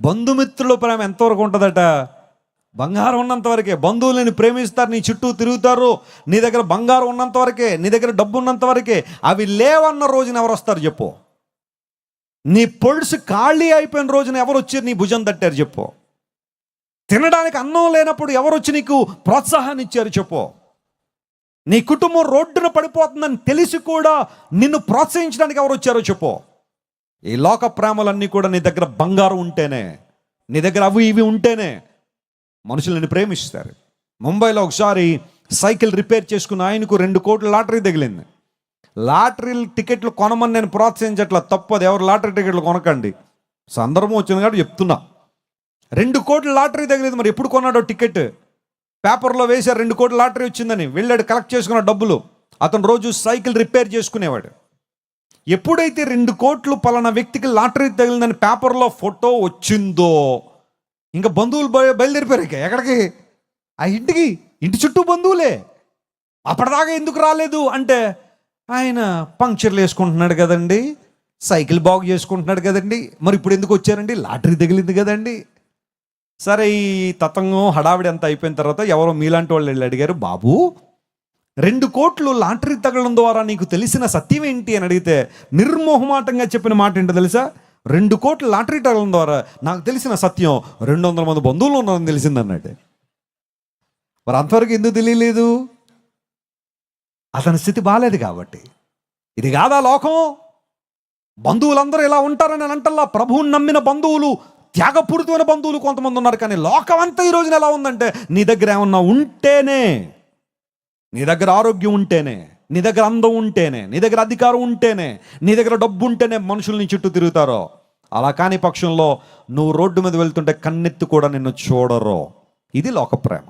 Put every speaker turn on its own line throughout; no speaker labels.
బంధుమిత్రుల ప్రేమ ఎంతవరకు ఉంటుందట? బంగారం ఉన్నంత వరకే. బంధువులని ప్రేమిస్తారు నీ చుట్టూ తిరుగుతారు నీ దగ్గర బంగారం ఉన్నంత వరకే నీ దగ్గర డబ్బు ఉన్నంత వరకే అవి లేవన్న రోజున ఎవరు వస్తారు చెప్పు. నీ పొడుసు ఖాళీ అయిపోయిన రోజున ఎవరు వచ్చి నీ భుజం తట్టారు చెప్పు. తినడానికి అన్నం లేనప్పుడు ఎవరు వచ్చి నీకు ప్రోత్సాహాన్ని ఇచ్చారు చెప్పు. నీ కుటుంబం రోడ్డున పడిపోతుందని తెలిసి కూడా నిన్ను ప్రోత్సహించడానికి ఎవరు వచ్చారో చెప్పు. ఈ లోక ప్రేమలన్నీ కూడా నీ దగ్గర బంగారం ఉంటేనే నీ దగ్గర అవి ఇవి ఉంటేనే మనుషులని ప్రేమిస్తారు. ముంబైలో ఒకసారి సైకిల్ రిపేర్ చేసుకున్న ఆయనకు రెండు కోట్ల లాటరీ తగిలింది. లాటరీ టికెట్లు కొనమని నేను ప్రోత్సహించట్ల తప్పదు ఎవరు లాటరీ టికెట్లు కొనకండి. సందర్భం వచ్చింది కాబట్టి చెప్తున్నా. రెండు కోట్ల లాటరీ తగిలింది మరి ఎప్పుడు కొన్నాడో టికెట్? పేపర్లో వేశారు రెండు కోట్ల లాటరీ వచ్చిందని. వెళ్ళాడు కలెక్ట్ చేసుకున్న డబ్బులు. అతను రోజు సైకిల్ రిపేర్ చేసుకునేవాడు. ఎప్పుడైతే రెండు కోట్లు పలానా వ్యక్తికి లాటరీ తగిలిందని పేపర్లో ఫోటో వచ్చిందో ఇంకా బంధువులు బయ- బయలుదేరిపోయారు ఇక. ఎక్కడికి? ఆ ఇంటికి. ఇంటి చుట్టూ బంధువులే. అప్పటిదాకా ఎందుకు రాలేదు? అంటే ఆయన పంక్చర్లు వేసుకుంటున్నాడు కదండి సైకిల్ బాగు చేసుకుంటున్నాడు కదండి మరి ఇప్పుడు ఎందుకు వచ్చారండి? లాటరీ తగిలింది కదండి. సరే ఈ తతంగం హడావిడి అంతా అయిపోయిన తర్వాత ఎవరో మీలాంటి వాళ్ళు వెళ్ళి అడిగారు బాబు రెండు కోట్లు లాటరీ తగలడం ద్వారా నీకు తెలిసిన సత్యం ఏంటి అని అడిగితే నిర్మోహమాటంగా చెప్పిన మాట ఏంటో తెలుసా? రెండు కోట్లు లాటరీ తగలడం ద్వారా నాకు తెలిసిన సత్యం రెండు వందల మంది బంధువులు ఉన్నారని తెలిసింది అన్నట్టు మరి అంతవరకు ఎందుకు తెలియలేదు? అతని స్థితి బాగాలేదు కాబట్టి. ఇది కాదా లోకం? బంధువులందరూ ఇలా ఉంటారని అని అంటల్లా ప్రభువుని నమ్మిన బంధువులు త్యాగపూరితమైన బంధువులు కొంతమంది ఉన్నారు. కానీ లోకం అంతా ఈ రోజున ఎలా ఉందంటే నీ దగ్గర ఏమన్నా ఉంటేనే నీ దగ్గర ఆరోగ్యం ఉంటేనే నీ దగ్గర అందం ఉంటేనే నీ దగ్గర అధికారం ఉంటేనే నీ దగ్గర డబ్బు ఉంటేనే మనుషుల్ని చుట్టూ తిరుగుతారో? అలా కాని పక్షంలో నువ్వు రోడ్డు మీద వెళ్తుంటే కన్నెత్తి కూడా నిన్ను చూడరు? ఇది లోక ప్రేమ.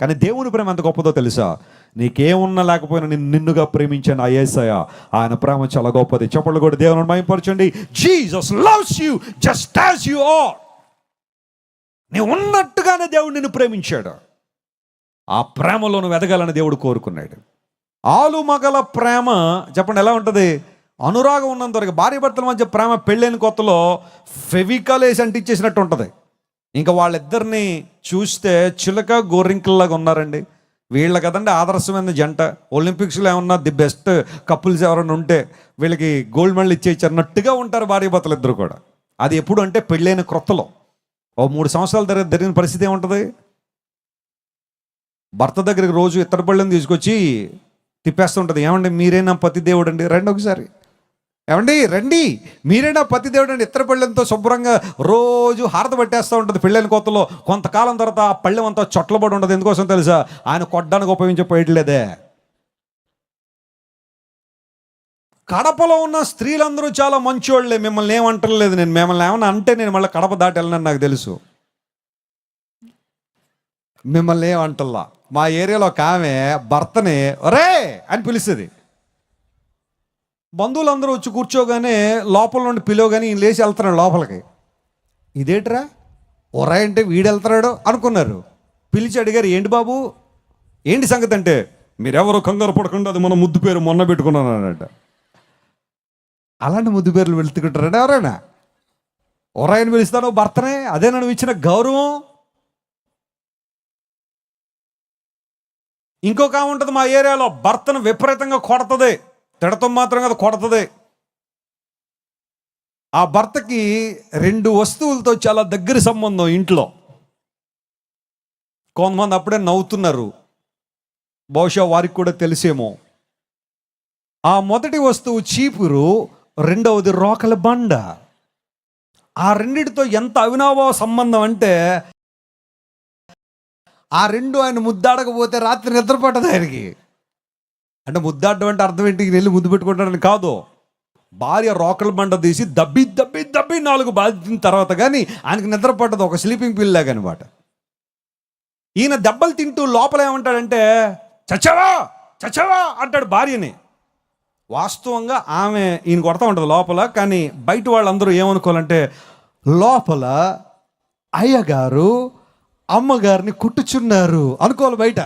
కానీ దేవుని ప్రేమ ఎంత గొప్పదో తెలుసా? నీకేమున్నా లేకపోయినా నిన్ను నిన్నుగా ప్రేమించాను ఆ ఏసయ ఆయన ప్రేమ చాలా గొప్పది. చెప్పలు కూడా దేవుని మయంపరచండి Jesus loves you just as you are నీ ఉన్నట్టుగానే దేవుడు నిన్ను ప్రేమించాడు. ఆ ప్రేమలో నువ్వు ఎదగాలని దేవుడు కోరుకున్నాడు. ఆలుమగల ప్రేమ చెప్పండి ఎలా ఉంటుంది? అనురాగం ఉన్నంత వరకు భార్య భర్తల మధ్య ప్రేమ పెళ్ళైన కొత్తలో ఫెవికాల్ వేసి అంటించేసినట్టు ఉంటుంది. ఇంకా వాళ్ళిద్దరిని చూస్తే చిలక గోరింకల్లాగా ఉన్నారండి. వీళ్ళ కదండి ఆదర్శమైన జంట. ఒలింపిక్స్లో ఏమన్నా ది బెస్ట్ కపుల్స్ ఎవరైనా ఉంటే వీళ్ళకి గోల్డ్ మెడల్ ఇచ్చేచ్చన్నట్టుగా ఉంటారు భార్య భర్తలు ఇద్దరు కూడా. అది ఎప్పుడు అంటే పెళ్ళైన క్రొత్తలో. ఓ మూడు సంవత్సరాల తర్వాత జరిగిన పరిస్థితి ఏముంటుంది? భర్త దగ్గరికి రోజు ఇత్తడి పళ్ళని తీసుకొచ్చి తిప్పేస్తుంటుంది. ఏమండి మీరేనా పతి దేవుడు అండి రండి ఒకసారి. ఏమండి రండి. మీరేనా పతి దేవుడు అండి ఇత్తడి పళ్ళెంతో శుభ్రంగా రోజు హారత పట్టేస్తూ ఉంటుంది పెళ్ళైన కొత్తలో కొంతకాలం తర్వాత ఆ పళ్ళెం అంతా చొట్లబడి ఉండదు ఎందుకోసం తెలుసా? ఆయన కొట్టడానికి ఉపయోగించే పోయట్లేదే కడపలో ఉన్న స్త్రీలందరూ చాలా మంచోళ్ళే. మిమ్మల్ని ఏమంటలేదు నేను. మిమ్మల్ని ఏమన్నా అంటే నేను మళ్ళీ కడప దాటి వెళ్ళనని నాకు తెలుసు. మిమ్మల్ని ఏమంటల్లా మా ఏరియాలో ఒక ఆమె భర్తని ఒరే అని పిలుస్తుంది బంధువులందరూ వచ్చి కూర్చోగానే లోపల నుండి పిలవగానే ఈయన లేచి వెళ్తున్నాడు లోపలికి. ఇదేంట్రా? ఒరే అంటే వీడు వెళ్తున్నాడు అనుకున్నారు. పిలిచి అడిగారు ఏంటి బాబు? ఏంటి సంగతి అంటే? మీరెవరో కంగారు పడకుండా అది మన ముద్దు పేరు మొన్న పెట్టుకున్నాను అన్నట్ట అలాంటి ముద్దు పేర్లు వెళ్తుకుంటారంటే ఎవరైనా? ఒరాయని పిలుస్తాను భర్తనే. అదే నన్ను ఇచ్చిన గౌరవం. ఇంకొక ఉంటుంది మా ఏరియాలో భర్తను విపరీతంగా కొడుతుంది. తిడతం మాత్రం కదా కొడుతుంది. ఆ భర్తకి రెండు వస్తువులతో చాలా దగ్గర సంబంధం ఇంట్లో. కొంతమంది అప్పుడే నవ్వుతున్నారు. బహుశా వారికి కూడా తెలిసేమో. ఆ మొదటి వస్తువు చీపురు రెండవది రోకల బండ. ఆ రెండిటితో ఎంత అవినాభావ సంబంధం అంటే ఆ రెండు ఆయన ముద్దాడకపోతే రాత్రి నిద్ర పట్టదు ఆయనకి. అంటే ముద్దాడడం అంటే అర్థం ఏంటి? వెళ్ళి ముద్దు పెట్టుకుంటాడని కాదు. భార్య రోకల బండ తీసి దబ్బి దబ్బి దబ్బి నాలుగు బాధించిన తర్వాత కానీ ఆయనకి నిద్ర పట్టదు. ఒక స్లీపింగ్ పిల్ లాగా అనమాట ఈయన దెబ్బలు తింటూ లోపల ఏమంటాడంటే చచ్చవా చచ్చవా అంటాడు భార్యని. వాస్తవంగా ఆమె ఈయన కొడతా ఉంటుంది లోపల కానీ బయట వాళ్ళందరూ ఏమనుకోవాలంటే లోపల అయ్యగారు అమ్మగారిని కుట్టుచున్నారు. అనుకోవాలి బయట.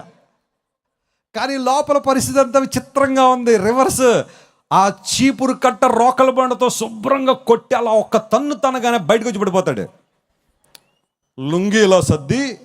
కానీ లోపల పరిస్థితి అంతా విచిత్రంగా ఉంది. రివర్స్ ఆ చీపురు కట్ట రోకల బండతో శుభ్రంగా కొట్టి అలా ఒక్క తన్ను తనగానే బయటకు వచ్చి పడిపోతాడు. లుంగీలో సర్ది